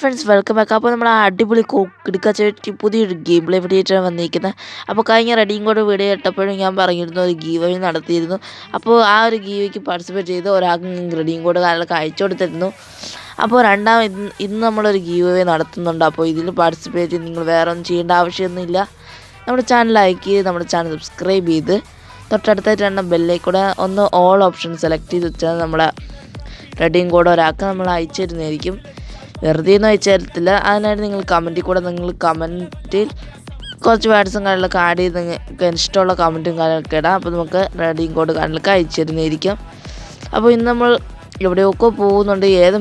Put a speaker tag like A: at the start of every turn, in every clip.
A: Friends welcome back അപ്പോൾ നമ്മൾ അടിപൊളി കിടക്കാച്ച പുതിയൊരു ഗെയിം പ്ലേ വീഡിയോ വന്നിരിക്കുന്നത് അപ്പോൾ കഴിഞ്ഞ റെഡിയും കൂടെ വീഡിയോ ഇട്ടപ്പോഴും ഞാൻ പറഞ്ഞിരുന്നു ഒരു ഗീവ് നടത്തിയിരുന്നു. അപ്പോൾ ആ ഒരു ഗീവയ്ക്ക് പാർട്ടിസിപ്പേറ്റ് ചെയ്ത് ഒരാൾക്ക് റെഡിയും കൂടെ കാലൊക്കെ അയച്ചു കൊടുത്തിരുന്നു. അപ്പോൾ രണ്ടാം ഇന്ന് ഇന്ന് നമ്മളൊരു ഗീവ് നടത്തുന്നുണ്ട്. അപ്പോൾ ഇതിൽ പാർട്ടിസിപ്പേറ്റ് ചെയ്ത് നിങ്ങൾ വേറെ ഒന്നും ചെയ്യേണ്ട ആവശ്യമൊന്നുമില്ല. നമ്മുടെ ചാനൽ ലൈക്ക് ചെയ്ത് നമ്മുടെ ചാനൽ സബ്സ്ക്രൈബ് ചെയ്ത് തൊട്ടടുത്തായിട്ട് രണ്ട് ബെല്ലേക്കൂടെ ഒന്ന് ഓൾ ഓപ്ഷൻ സെലക്ട് ചെയ്ത് വെച്ചാൽ നമ്മളെ റെഡിയും കൂടെ ഒരാൾക്ക് നമ്മൾ അയച്ചു തരുന്നതായിരിക്കും. വെറുതെ എന്ന് വെച്ചാൽ തരത്തില്ല അതിനായിട്ട് നിങ്ങൾ കമന്റിൽ കൂടെ നിങ്ങൾ കമന്റിൽ കുറച്ച് വേർഡ്സും കാര്യങ്ങളൊക്കെ ആഡ് ചെയ്ത് നിങ്ങൾക്ക് ഇഷ്ടമുള്ള കമന്റും കാര്യങ്ങളൊക്കെ ഇടാം. അപ്പോൾ നമുക്ക് റെഡിയും കോഡ് കാര്യങ്ങളൊക്കെ അയച്ചു തരുന്നതായിരിക്കും അപ്പോൾ ഇന്ന് നമ്മൾ എവിടെയൊക്കെ പോകുന്നുണ്ട്? ഏത്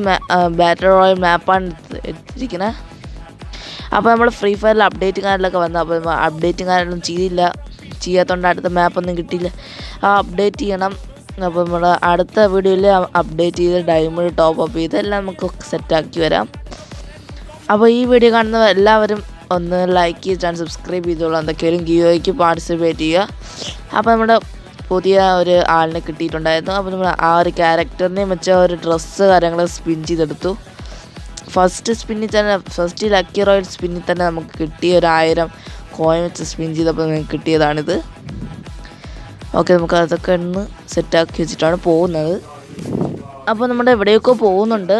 A: ബാറ്റർ റോയൽ മാപ്പാണ് ഇരിക്കുന്നത് അപ്പോൾ നമ്മൾ ഫ്രീ ഫയറിൽ അപ്ഡേറ്റ് കാര്യങ്ങളൊക്കെ വന്നു. അപ്പോൾ അപ്ഡേറ്റും കാര്യങ്ങളൊന്നും ചെയ്തില്ല. ചെയ്യാത്തതുകൊണ്ട് അടുത്ത മാപ്പൊന്നും കിട്ടിയില്ല. ആ അപ്ഡേറ്റ് ചെയ്യണം. അപ്പോൾ നമ്മൾ അടുത്ത വീഡിയോയിൽ അപ്ഡേറ്റ് ചെയ്ത് ഡയമണ്ട് ടോപ്പ് അപ്പ് ചെയ്ത് എല്ലാം നമുക്ക് സെറ്റാക്കി വരാം. അപ്പോൾ ഈ വീഡിയോ കാണുന്ന എല്ലാവരും ഒന്ന് ലൈക്ക് ചെയ്തിട്ടാണ് സബ്സ്ക്രൈബ് ചെയ്തോളൂ. എന്തൊക്കെയാലും ഗിയോയ്ക്ക് പാർട്ടിസിപ്പേറ്റ് ചെയ്യുക. അപ്പോൾ നമ്മുടെ പുതിയ ഒരു ആളിനെ കിട്ടിയിട്ടുണ്ടായിരുന്നു. അപ്പോൾ നമ്മൾ ആ ഒരു ക്യാരക്ടറിനെ വെച്ച ഒരു ഡ്രസ്സ് കാര്യങ്ങൾ സ്പിൻ ചെയ്തെടുത്തു. ഫസ്റ്റ് സ്പിന്നിൽ തന്നെ ഫസ്റ്റ് ലക്കി റോയൽ സ്പിന്നിൽ തന്നെ നമുക്ക് കിട്ടിയ ഒരു ആയിരം കോയിൻ വെച്ച് സ്പിൻ ചെയ്തപ്പോൾ കിട്ടിയതാണിത്. ഓക്കെ നമുക്ക് അതൊക്കെ ഒന്ന് സെറ്റാക്കി വെച്ചിട്ടാണ് പോകുന്നത്. അപ്പോൾ നമ്മുടെ എവിടെയൊക്കെ പോകുന്നുണ്ട്?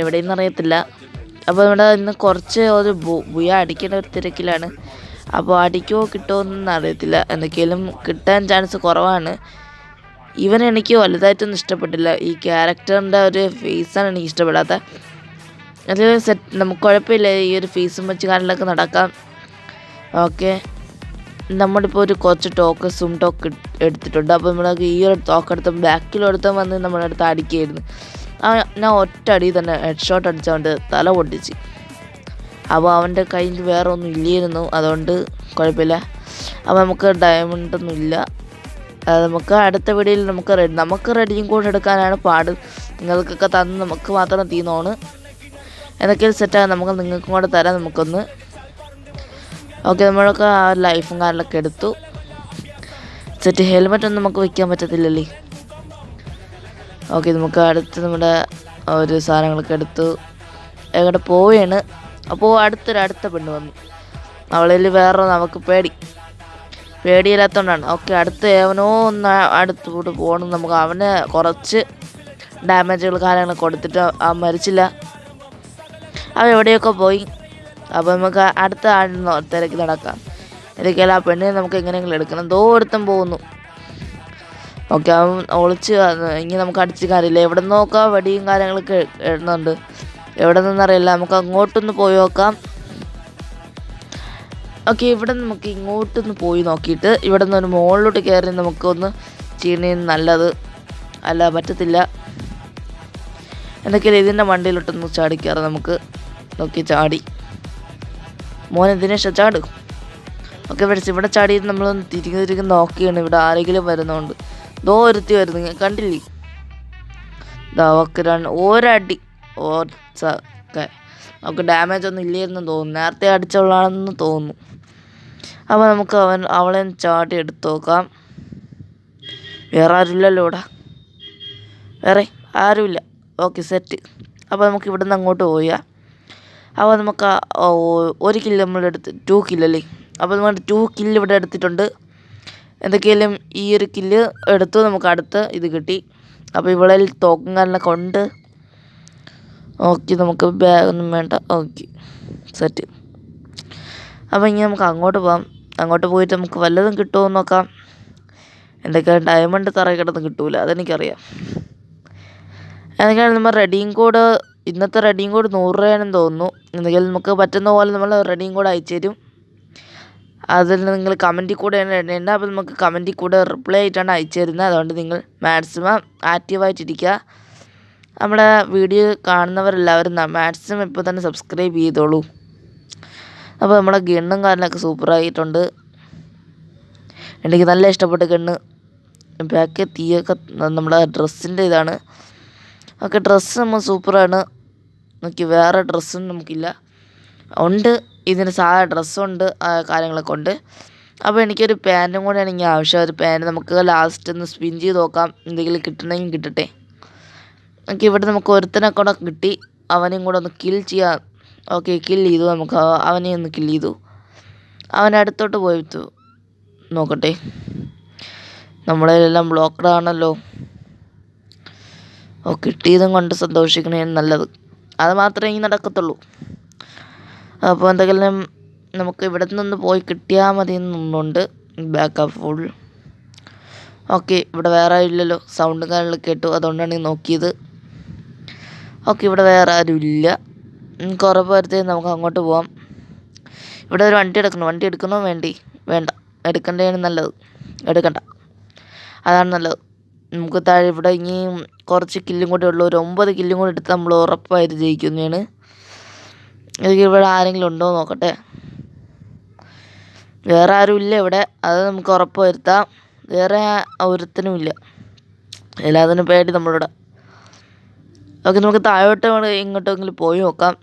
A: എവിടെയെന്ന് അറിയത്തില്ല. അപ്പോൾ നമ്മുടെ ഇന്ന് കുറച്ച് ഒരു ബുയ അടിക്കേണ്ട ഒരു തിരക്കിലാണ്. അപ്പോൾ അടിക്കുമോ കിട്ടുമോ എന്നൊന്നും അറിയത്തില്ല. എന്തൊക്കെയാലും കിട്ടാൻ ചാൻസ് കുറവാണ്. ഇവൻ എനിക്ക് വലുതായിട്ടൊന്നും ഇഷ്ടപ്പെട്ടില്ല. ഈ ക്യാരക്ടറിന്റെ ഒരു ഫേസാണ് എനിക്ക് ഇഷ്ടപ്പെടാത്ത. അത് സെറ്റ് നമുക്ക് കുഴപ്പമില്ല. ഈ ഒരു ഫേസും വെച്ച് കാര്യങ്ങളൊക്കെ നടക്കാം. ഓക്കെ. നമ്മളിപ്പോൾ ഒരു കുറച്ച് ടോക്ക് സും ടോക്ക് എടുത്തിട്ടുണ്ട്. അപ്പോൾ നമ്മൾ ഈ ഒരു ടോക്ക് എടുത്ത ബാക്കിലൊരുത്തം വന്ന് നമ്മുടെ അടുത്ത് അടിക്കുകയായിരുന്നു ആ ഞാൻ ഒറ്റ അടി തന്നെ ഹെഡ് ഷോട്ട് അടിച്ചുകൊണ്ട് തല പൊട്ടിച്ച്. അപ്പോൾ അവന്റെ കയ്യിൽ വേറെ ഒന്നും ഇല്ലായിരുന്നു. അതുകൊണ്ട് കുഴപ്പമില്ല. അപ്പോൾ നമുക്ക് ഡയമണ്ട് ഒന്നും ഇല്ല. നമുക്ക് അടുത്ത വീഡിയോയിൽ നമുക്ക് റെഡി നമുക്ക് റെഡിയും കൂടെ എടുക്കാനാണ് പാട്. നിങ്ങൾക്കൊക്കെ തന്ന് നമുക്ക് മാത്രം തീന്നോണ്. എന്തൊക്കെയാണ് സെറ്റാകാൻ നമുക്ക് നിങ്ങൾക്കും കൂടെ തരാം. നമുക്കൊന്ന് ഓക്കെ നമ്മളൊക്കെ ആ ലൈഫും കാറിലൊക്കെ എടുത്തു. സെറ്റ് ഹെൽമെറ്റ് ഒന്നും നമുക്ക് വയ്ക്കാൻ പറ്റത്തില്ലല്ലേ? ഓക്കെ നമുക്ക് അടുത്ത് നമ്മുടെ ഒരു സാധനങ്ങളൊക്കെ എടുത്തു. എങ്ങോട്ട് പോവുകയാണ് അപ്പോൾ അടുത്തൊരു അടുത്ത പെണ്ണ് വന്നു. അവളിൽ വേറെ നമുക്ക് പേടി. പേടിയില്ലാത്തതുകൊണ്ടാണ് ഓക്കെ അടുത്ത് ഏവനോ ഒന്ന് അടുത്തോട്ട് പോകണം. നമുക്ക് അവന് കുറച്ച് ഡാമേജുകൾ കാര്യങ്ങളൊക്കെ കൊടുത്തിട്ട് ആ മരിച്ചില്ല. അവൻ എവിടെയൊക്കെ പോയി? അപ്പോൾ നമുക്ക് അടുത്ത ആടിന് തിരക്ക് നടക്കാം. ഇതൊക്കെയല്ല ആ പെണ്ണിനെ നമുക്ക് എങ്ങനെയെങ്കിലും എടുക്കണം. ദൂരത്തും പോകുന്നു. ഓക്കെ അവൻ ഒളിച്ച് ഇനി നമുക്ക് അടിച്ച് കാര്യമില്ല. എവിടെ നോക്കാം വെടിയും കാര്യങ്ങളൊക്കെ ഇടുന്നുണ്ട് എവിടെ നിന്നറിയില്ല നമുക്ക് അങ്ങോട്ടൊന്ന് പോയി നോക്കാം. ഓക്കെ ഇവിടെ നമുക്ക് ഇങ്ങോട്ടൊന്ന് പോയി നോക്കിയിട്ട് ഇവിടെ നിന്ന് ഒരു മുകളിലോട്ട് കയറി നമുക്കൊന്ന് ചെയ്യണേ നല്ലത്. അല്ല പറ്റത്തില്ല. എന്തൊക്കെയാണ് ഇതിന്റെ വണ്ടിയിലോട്ടൊന്ന് ചാടിക്കാറ് നമുക്ക്. നോക്കി ചാടി. മോൻ എന്തിനാ ചാട്. ഓക്കെ ഫ്രണ്ട്സ് ഇവിടെ ചാടിയിട്ട് നമ്മളൊന്ന് തിരികെ തിരികെ നോക്കിയാണ് ഇവിടെ ആരെങ്കിലും വരുന്നോണ്ട്. ദോ ഒരുത്തി വരുന്നു കണ്ടില്ലേ? ഇതാ ഓക്കെ രണ്ട് ഒരടി ഓക്കെ നമുക്ക് ഡാമേജ് ഒന്നും ഇല്ലായിരുന്നു തോന്നുന്നു നേരത്തെ അടിച്ചോളാണെന്ന് തോന്നുന്നു. അപ്പോൾ നമുക്ക് അവൻ അവളെ ചാടി എടുത്ത് നോക്കാം. വേറെ ആരുമില്ലല്ലോ ഇവിടെ. വേറെ ആരുമില്ല. ഓക്കെ സെറ്റ് അപ്പോൾ നമുക്ക് ഇവിടെ നിന്ന് അങ്ങോട്ട് പോയാൽ അപ്പോൾ നമുക്ക് ഒരു കില്ല് നമ്മൾ എടുത്ത് ടു കില്ലല്ലേ അപ്പോൾ നമ്മൾ ടു കില്ല് ഇവിടെ എടുത്തിട്ടുണ്ട്. എന്തൊക്കെയാലും ഈ ഒരു കില്ല് എടുത്തു നമുക്ക് അടുത്ത ഇത് കിട്ടി. അപ്പോൾ ഇവിടെ തോക്കും കാരണമൊക്കെ ഉണ്ട്. ഓക്കെ നമുക്ക് ബാഗൊന്നും വേണ്ട. ഓക്കെ സെറ്റ് അപ്പോൾ ഇനി നമുക്ക് അങ്ങോട്ട് പോകാം അങ്ങോട്ട് പോയിട്ട് നമുക്ക് വല്ലതും കിട്ടുമോ നോക്കാം. എന്തൊക്കെയാണ് ഡയമണ്ട് തറയിൽ കിടന്ന് കിട്ടൂല അതെനിക്കറിയാം. എന്തൊക്കെയാണ് നമ്മൾ റെഡിയും കോഡ് ഇന്നത്തെ റെഡിയും കോഡ് നൂറ് രൂപയാണെന്ന് തോന്നുന്നു. എന്തെങ്കിലും നമുക്ക് പറ്റുന്ന പോലെ നമ്മൾ റെഡിയും കോഡ് അയച്ചു തരും. അതിൽ നിങ്ങൾ കമന്റിൽ കൂടെയാണ് ഇടേണ്ടത് അപ്പോൾ നമുക്ക് കമന്റിൽ കൂടെ റിപ്ലൈ ആയിട്ടാണ് അയച്ചു തരുന്നത്. അതുകൊണ്ട് നിങ്ങൾ മാക്സിമം ആക്റ്റീവായിട്ടിരിക്കുക നമ്മുടെ വീഡിയോ കാണുന്നവരെല്ലാവരും മാക്സിമം ഇപ്പോൾ തന്നെ സബ്സ്ക്രൈബ് ചെയ്തോളൂ. അപ്പോൾ നമ്മുടെ ഗണ്ണും കാര്യങ്ങളൊക്കെ സൂപ്പറായിട്ടുണ്ട് എനിക്ക് നല്ല ഇഷ്ടപ്പെട്ട ഗണ്ണ്. ബാക്ക് തീയൊക്കെ നമ്മുടെ ഡ്രസ്സിന്റെ ഇതാണ്. ഓക്കെ ഡ്രസ്സ് നമ്മൾ സൂപ്പറാണ് നോക്കി വേറെ ഡ്രസ്സൊന്നും നമുക്കില്ല. ഉണ്ട് ഇതിന് സാധാ ഡ്രസ്സുണ്ട് കാര്യങ്ങളൊക്കെ ഉണ്ട്. അപ്പോൾ എനിക്കൊരു പാന്റും കൂടെയാണ് ഇങ്ങനെ ആവശ്യം. ഒരു പാന്റ് നമുക്ക് ലാസ്റ്റ് ഒന്ന് സ്പിൻ ചെയ്ത് നോക്കാം. എന്തെങ്കിലും കിട്ടണമെങ്കിൽ കിട്ടട്ടെ. നമുക്ക് ഇവിടെ നമുക്ക് ഒരുത്തനെ കൂടെ കിട്ടി. അവനെയും കൂടെ ഒന്ന് കിൽ ചെയ്യാൻ ഓക്കെ കിൽ ചെയ്തു നമുക്ക്. അവനെ ഒന്ന് കിൽ ചെയ്തു. അവൻ അടുത്തോട്ട് പോയിട്ടു നോക്കട്ടെ. നമ്മളെല്ലാം ബ്ലോക്കഡ് ആണല്ലോ. ഓ കിട്ടിയതും കൊണ്ട് സന്തോഷിക്കണേ നല്ലത്. അത് മാത്രമേ ഇനി നടക്കത്തുള്ളൂ. അപ്പോൾ എന്തെങ്കിലും നമുക്ക് ഇവിടെ നിന്ന് പോയി കിട്ടിയാൽ മതി എന്നുണ്ട് ബാക്കപ്പ് ഫുൾ ഓക്കെ ഇവിടെ വേറെ ഇല്ലല്ലോ സൗണ്ട് കാര്യങ്ങൾ കേട്ടു. അതുകൊണ്ടാണ് ഈ നോക്കിയത്. ഓക്കെ ഇവിടെ വേറെ ആരും ഇല്ല കുറവ് കുറേ പേരത്തെ നമുക്ക് അങ്ങോട്ട് പോവാം. ഇവിടെ ഒരു വണ്ടി എടുക്കണം. വണ്ടി എടുക്കണോ? വേണ്ടി. വേണ്ട. എടുക്കേണ്ടതാണ് നല്ലത്. എടുക്കണ്ട. അതാണ് നല്ലത്. നമുക്ക് താഴെ ഇവിടെ ഇനി കുറച്ച് കില്ലും കൂടെ ഉള്ളൂ. ഒരു ഒമ്പത് കില്ലും കൂടെ എടുത്ത് നമ്മൾ ഉറപ്പായിട്ട് ജയിക്കുന്നതാണ്. എനിക്ക് ഇവിടെ ആരെങ്കിലും ഉണ്ടോ നോക്കട്ടെ. വേറെ ആരും ഇല്ല ഇവിടെ. അത് നമുക്ക് ഉറപ്പ് വരുത്താം. വേറെ ഒരുത്തനും ഇല്ല. എല്ലാത്തിനും പേടി നമ്മളിവിടെ. ഓക്കെ നമുക്ക് താഴോട്ട് ഇങ്ങോട്ടെങ്കിലും പോയി നോക്കാം.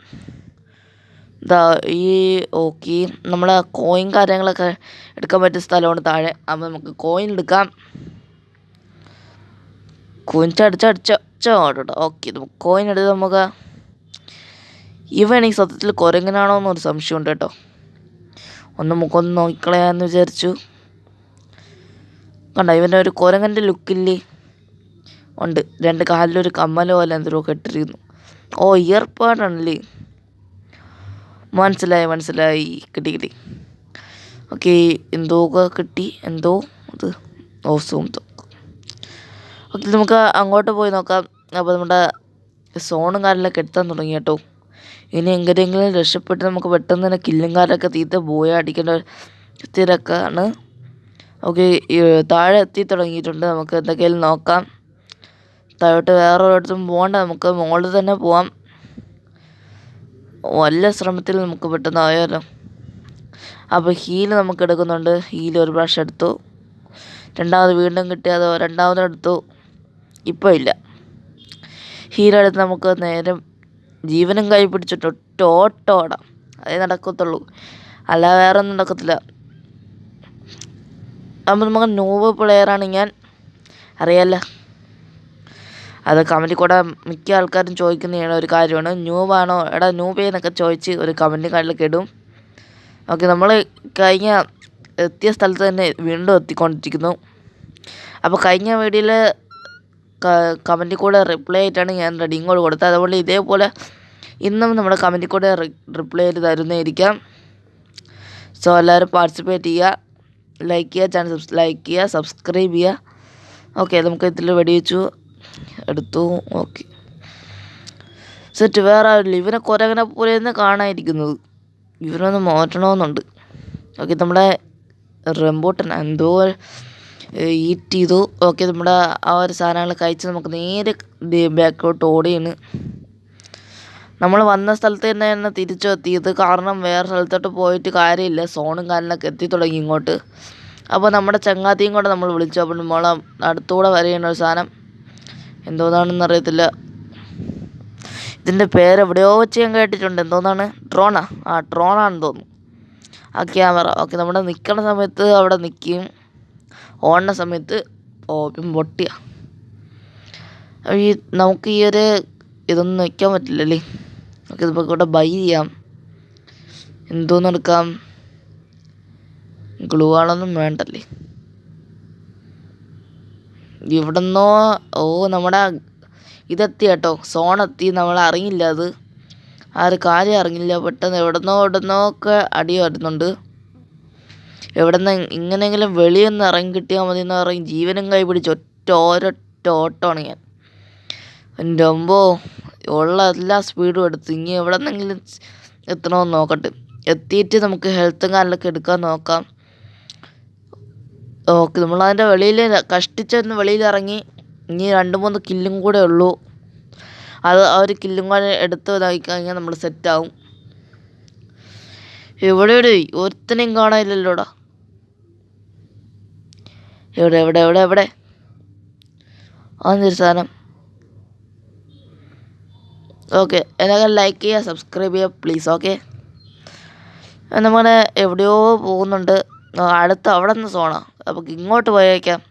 A: ഇതാ ഈ ഓക്കെ നമ്മൾ കോയിൻ കാര്യങ്ങളൊക്കെ എടുക്കാൻ പറ്റിയ സ്ഥലമാണ് താഴെ. അപ്പോൾ നമുക്ക് കോയിൻ എടുക്കാം. കോയിൻ ചടിച്ചടിച്ചോട്ടോ ഓക്കെ കോയിൻ എടുത്ത് നമുക്ക് ഇവനെ സത്യത്തിൽ കുരങ്ങനാണോ എന്നൊരു സംശയമുണ്ട് കേട്ടോ. ഒന്ന് മുഖം നോക്കിക്കളയാന്ന് വിചാരിച്ചു. കണ്ട ഇവന്റെ ഒരു കുരങ്ങന്റെ ലുക്കില്ലേ ഉണ്ട്. രണ്ട് കാലിലൊരു കമ്മല പോലെ എന്തോ കെട്ടിരിക്കുന്നു. ഓ ഇയർപ്പാടാണല്ലേ മനസ്സിലായി മനസ്സിലായി. കിട്ടി കിട്ടി. ഓക്കെ എന്തോ കിട്ടി. എന്തോ അത് ഓ ഓക്കെ നമുക്ക് അങ്ങോട്ട് പോയി നോക്കാം. അപ്പോൾ നമ്മുടെ സോണും കാലിലൊക്കെ എത്താൻ തുടങ്ങി കേട്ടോ. ഇനി എങ്ങനെയെങ്കിലും രക്ഷപ്പെട്ട് നമുക്ക് പെട്ടെന്ന് തന്നെ കില്ലും കാലൊക്കെ തീറ്റ പോയ അടിക്കേണ്ട തിരക്കാണ്. ഓക്കെ താഴെ എത്തി തുടങ്ങിയിട്ടുണ്ട്. നമുക്ക് എന്തൊക്കെയാലും നോക്കാം. താഴോട്ട് വേറെ ഒരിടത്തും പോകണ്ട. നമുക്ക് മുകളിൽ തന്നെ പോവാം. വല്ല ശ്രമത്തിൽ നമുക്ക് പെട്ടെന്ന് ആയാലോ. അപ്പോൾ ഹീൽ നമുക്ക് എടുക്കുന്നുണ്ട്. ഹീൽ ഒരു പ്രാവശ്യം എടുത്തു. രണ്ടാമത് വീണ്ടും കിട്ടിയതോ രണ്ടാമത് എടുത്തു. ഇപ്പോൾ ഇല്ല ഹീലെടുത്ത് നമുക്ക് നേരം ജീവനും കൈ പിടിച്ചിട്ട് ഒറ്റ അതേ നടക്കത്തുള്ളൂ. അല്ല വേറെ ഒന്നും നടക്കത്തില്ല. അപ്പം നമുക്ക് നോവ് പ്ലെയറാണ് ഞാൻ. അറിയാലോ. അത് കമന്റിൽ കൂടെ മിക്ക ആൾക്കാരും ചോദിക്കുന്ന ഒരു കാര്യമാണ്. ന്യൂബാണോ എടാ ന്യൂബേ എന്നൊക്കെ ചോദിച്ച് ഒരു കമന്റ് കാർഡിലൊക്കെ ഇടും. ഓക്കെ നമ്മൾ കഴിഞ്ഞ എത്തിയ സ്ഥലത്ത് തന്നെ വീണ്ടും എത്തിക്കൊണ്ടിരിക്കുന്നു. അപ്പോൾ കഴിഞ്ഞ വീഡിയോയിൽ കമന്റിൽ കൂടെ റിപ്ലൈ ആയിട്ടാണ് ഞാൻ റെഡിങ് കോഡ് കൊടുത്തത്. അതുകൊണ്ട് ഇതേപോലെ ഇന്നും നമ്മുടെ കമന്റിൽ കൂടെ റിപ്ലൈ ആയിട്ട് തരുന്നതായിരിക്കാം. സോ എല്ലാവരും പാർട്ടിസിപ്പേറ്റ് ചെയ്യുക. ലൈക്ക് ചെയ്യുക ചാനൽ ലൈക്ക് ചെയ്യുക സബ്സ്ക്രൈബ് ചെയ്യുക. ഓക്കെ നമുക്ക് ഇതിൽ വെടിവെച്ചു. എടുത്തു. ഓക്കെ സെറ്റ് വേറെ ആരില്ല ഇവനെ കുരങ്ങനെ പോലെ തന്നെ കാണാതിരിക്കുന്നത്. ഇവനൊന്ന് മാറ്റണമെന്നുണ്ട്. ഓക്കെ നമ്മുടെ റെമ്പോട്ടൻ എന്തോ ഈറ്റ് ചെയ്തു. ഓക്കെ നമ്മുടെ ആ ഒരു സാധനങ്ങൾ കഴിച്ച് നമുക്ക് നേരെ ബാക്കോട്ട് ഓടിയാണ്. നമ്മൾ വന്ന സ്ഥലത്ത് തന്നെയാണ് തിരിച്ചു എത്തിയത് കാരണം വേറെ സ്ഥലത്തോട്ട് പോയിട്ട് കാര്യമില്ല. സോണും കാര്യങ്ങളൊക്കെ എത്തി തുടങ്ങി ഇങ്ങോട്ട്. അപ്പോൾ നമ്മുടെ ചങ്ങാത്തിയും കൂടെ നമ്മൾ വിളിച്ചു. അപ്പോൾ നമ്മളെ അടുത്തൂടെ വരെയാണ് ഒരു സാധനം. എന്തോന്നാണെന്ന് അറിയത്തില്ല. ഇതിന്റെ പേര് എവിടെയോ വെച്ച് ഞാൻ കേട്ടിട്ടുണ്ട്. എന്തോന്നാണ്? ഡ്രോണാ? ആ ഡ്രോണാണെന്ന് തോന്നുന്നു. ആ ക്യാമറ. ഓക്കെ നമ്മുടെ നിൽക്കുന്ന സമയത്ത് അവിടെ നിൽക്കും. ഓടുന്ന സമയത്ത് പൊട്ടിയ. ഈ നമുക്ക് ഈ ഒരു ഇതൊന്നും വയ്ക്കാൻ പറ്റില്ലല്ലേ? നമുക്ക് ഇതിപ്പോ കൂടെ ബൈ ചെയ്യാം. എന്തോന്ന് എടുക്കാം? ഗ്ലൂ ആളൊന്നും വേണ്ടല്ലേ? ഇവിടെന്നോ? ഓ നമ്മുടെ ഇതെത്തി കേട്ടോ. സോണെത്തി നമ്മൾ അറിയില്ല അത്. ആ ഒരു കാര്യം അറിഞ്ഞില്ല. പെട്ടെന്ന് എവിടെന്നോ എവിടെന്നോ ഒക്കെ അടി വരുന്നുണ്ട്. എവിടെന്ന് ഇങ്ങനെയെങ്കിലും നിന്ന് ഇറങ്ങി കിട്ടിയാൽ മതി എന്ന് പറയും ജീവനും കൈ പിടിച്ച് ഒറ്റ ഒരൊറ്റ ഓട്ടമാണ് ഞാൻ. എന്റെ അമ്പോ ഉള്ള എല്ലാ സ്പീഡും എടുത്ത്. ഇനി എവിടെ നിന്നെങ്കിലും എത്തണമെന്ന് നോക്കട്ടെ. എത്തിയിട്ട് നമുക്ക് ഹെൽത്തും കാലിലൊക്കെ എടുക്കാൻ നോക്കാം. ഓക്കെ നമ്മൾ അതിന്റെ വെളിയിൽ കഷ്ടിച്ചൊന്ന് വെളിയിൽ ഇറങ്ങി. ഇനി രണ്ട് മൂന്ന് കില്ലും കൂടെ ഉള്ളൂ. അത് ആ ഒരു കില്ലും കൂടെ എടുത്ത് ഇതാക്കി കഴിഞ്ഞാൽ നമ്മൾ സെറ്റാവും എവിടെ ഒരുത്തനെയും കാണാനില്ലല്ലോടാ. എവിടെ എവിടെ എവിടെ എവിടെ? അതൊരു സാധനം. ഓക്കെ എന്നൊക്കെ ലൈക്ക് ചെയ്യുക സബ്സ്ക്രൈബ് ചെയ്യുക പ്ലീസ് ഓക്കെ? നമ്മളെ എവിടെയോ പോകുന്നുണ്ട്. അടുത്ത് അവിടെ നിന്ന് സോണാ നമുക്ക് ഇങ്ങോട്ട് പോയേക്കാം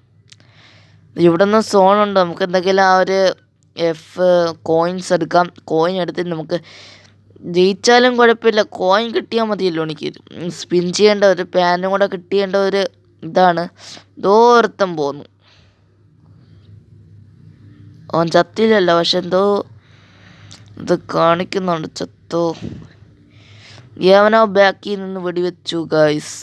A: ഇവിടെ നിന്ന് സോണുണ്ട് നമുക്ക് എന്തെങ്കിലും ആ ഒരു എഫ് കോയിൻസ് എടുക്കാം. കോയിൻ എടുത്തിട്ട് നമുക്ക് ജയിച്ചാലും കുഴപ്പമില്ല. കോയിൻ കിട്ടിയാൽ മതിയല്ലോ എനിക്ക്. സ്പിൻ ചെയ്യേണ്ട ഒരു പാനും കൂടെ കിട്ടിയേണ്ട ഒരു ഇതാണ്. ദൂരത്തം പോന്നു. അവൻ ചത്തില്ലല്ലോ പക്ഷെ എന്തോ ഇത് കാണിക്കുന്നുണ്ട് ചത്തോ. യവനോ ബാക്കിൽ നിന്ന് വെടിവെച്ചു ഗായ്സ്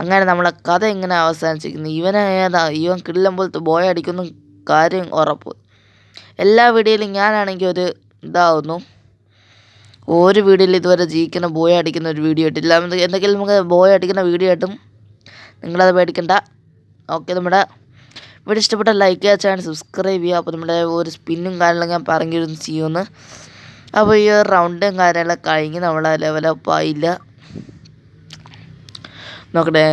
A: അങ്ങനെ നമ്മളെ കഥ എങ്ങനെ അവസാനിച്ചിരിക്കുന്നു. ഇവനേതാ ഇവൻ കിള്ളം പോലത്തെ ബോയ് അടിക്കുന്ന കാര്യം ഉറപ്പ്. എല്ലാ വീഡിയോയിലും ഞാനാണെങ്കിൽ ഒരു ഇതാവുന്നു. ഒരു വീഡിയോയിൽ ഇതുവരെ ജീവിക്കുന്ന ബോയ അടിക്കുന്ന ഒരു വീഡിയോ ഇട്ടില്ല എന്ത് എന്തെങ്കിലും നമുക്ക് ബോയ അടിക്കുന്ന വീഡിയോ ആയിട്ടും നിങ്ങളത് പേടിക്കണ്ട. ഓക്കെ നമ്മുടെ വീഡിയോ ഇഷ്ടപ്പെട്ട ലൈക്ക് ചെയ്യുക ചാനൽ സബ്സ്ക്രൈബ് ചെയ്യുക. അപ്പോൾ നമ്മുടെ ഒരു സ്പിന്നും കാര്യങ്ങളും ഞാൻ പറഞ്ഞിരുന്നു ചെയ്യുമെന്ന് അപ്പോൾ ഈ റൗണ്ടും കാര്യങ്ങളൊക്കെ കഴിഞ്ഞ് നമ്മൾ ലെവലപ്പ് ആയില്ല. നോക്കട്ടെ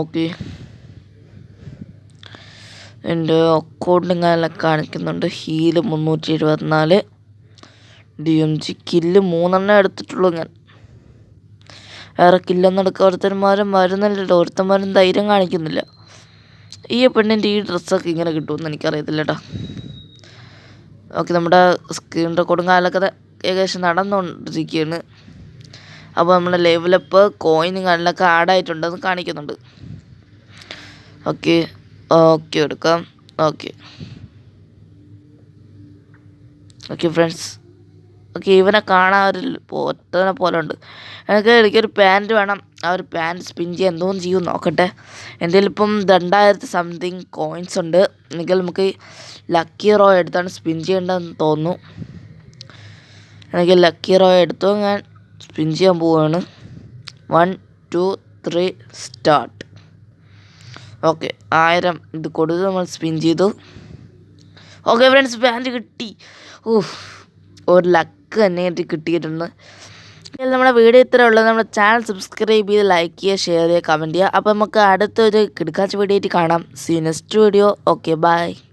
A: ഓക്കെ എന്റെ അക്കൗണ്ടും കാര്യങ്ങളൊക്കെ കാണിക്കുന്നുണ്ട്. ഹീൽ മുന്നൂറ്റി എഴുപത്തിനാല് ഡി എം ജി കില്ല് മൂന്നെണ്ണം എടുത്തിട്ടുള്ളൂ ഞാൻ. വേറെ കില്ലൊന്നും എടുക്കാൻ ഒരുത്തന്മാരും വരുന്നില്ലല്ലോ. ഒരുത്തന്മാരും ധൈര്യം കാണിക്കുന്നില്ല. ഈ പെണ്ണിന്റെ ഈ ഡ്രസ്സൊക്കെ ഇങ്ങനെ കിട്ടുമെന്ന് എനിക്കറിയത്തില്ല കേട്ടോ ഓക്കെ നമ്മുടെ സ്ക്രീൻ റെക്കോർഡും കാലൊക്കെ ഏകദേശം നടന്നുകൊണ്ടിരിക്കുകയാണ് അപ്പോൾ നമ്മുടെ ലെവലപ്പ് കോയിനും കാര്യങ്ങളൊക്കെ ആഡായിട്ടുണ്ടെന്ന് കാണിക്കുന്നുണ്ട്. ഓക്കെ ഓക്കെ എടുക്കാം. ഓക്കെ. ഓക്കെ ഫ്രണ്ട്സ് ഓക്കെ ഇവനെ കാണാൻ ഒരു പോത്തനെ പോലെ ഉണ്ട്. എനിക്ക് എനിക്കൊരു പാന്റ് വേണം. ആ ഒരു പാന്റ് സ്പിൻ ചെയ്യാൻ എന്തോന്ന് ചെയ്യും നോക്കട്ടെ. എന്തെങ്കിലും ഇപ്പം രണ്ടായിരത്തി സംതിങ് കോയിൻസ് ഉണ്ട്. എങ്കിൽ നമുക്ക് ലക്കി റോ എടുത്താണ് സ്പിൻ ചെയ്യേണ്ടതെന്ന് തോന്നുന്നു. എനിക്ക് ലക്കി റോ എടുത്തു ഞാൻ സ്പിൻ ചെയ്യാൻ പോവുകയാണ് one two three start okay ആയിരം ഇത് കൊടുത്ത് നമ്മൾ സ്പിൻ ചെയ്തു. ഓക്കെ ഫ്രണ്ട്സ് പാന്റ് കിട്ടി. ഓ ഒരു ലക്ക് തന്നെ ആയിട്ട് കിട്ടിയിട്ടുണ്ട്. നമ്മുടെ വീഡിയോ ഇത്ര ഉള്ളത് നമ്മുടെ ചാനൽ സബ്സ്ക്രൈബ് ചെയ്ത് ലൈക്ക് ചെയ്യുക ഷെയർ ചെയ്യുക കമന്റ് ചെയ്യുക. അപ്പോൾ നമുക്ക് അടുത്തൊരു കിടക്കാച്ച വീഡിയോ ആയിട്ട് കാണാം. See next video okay bye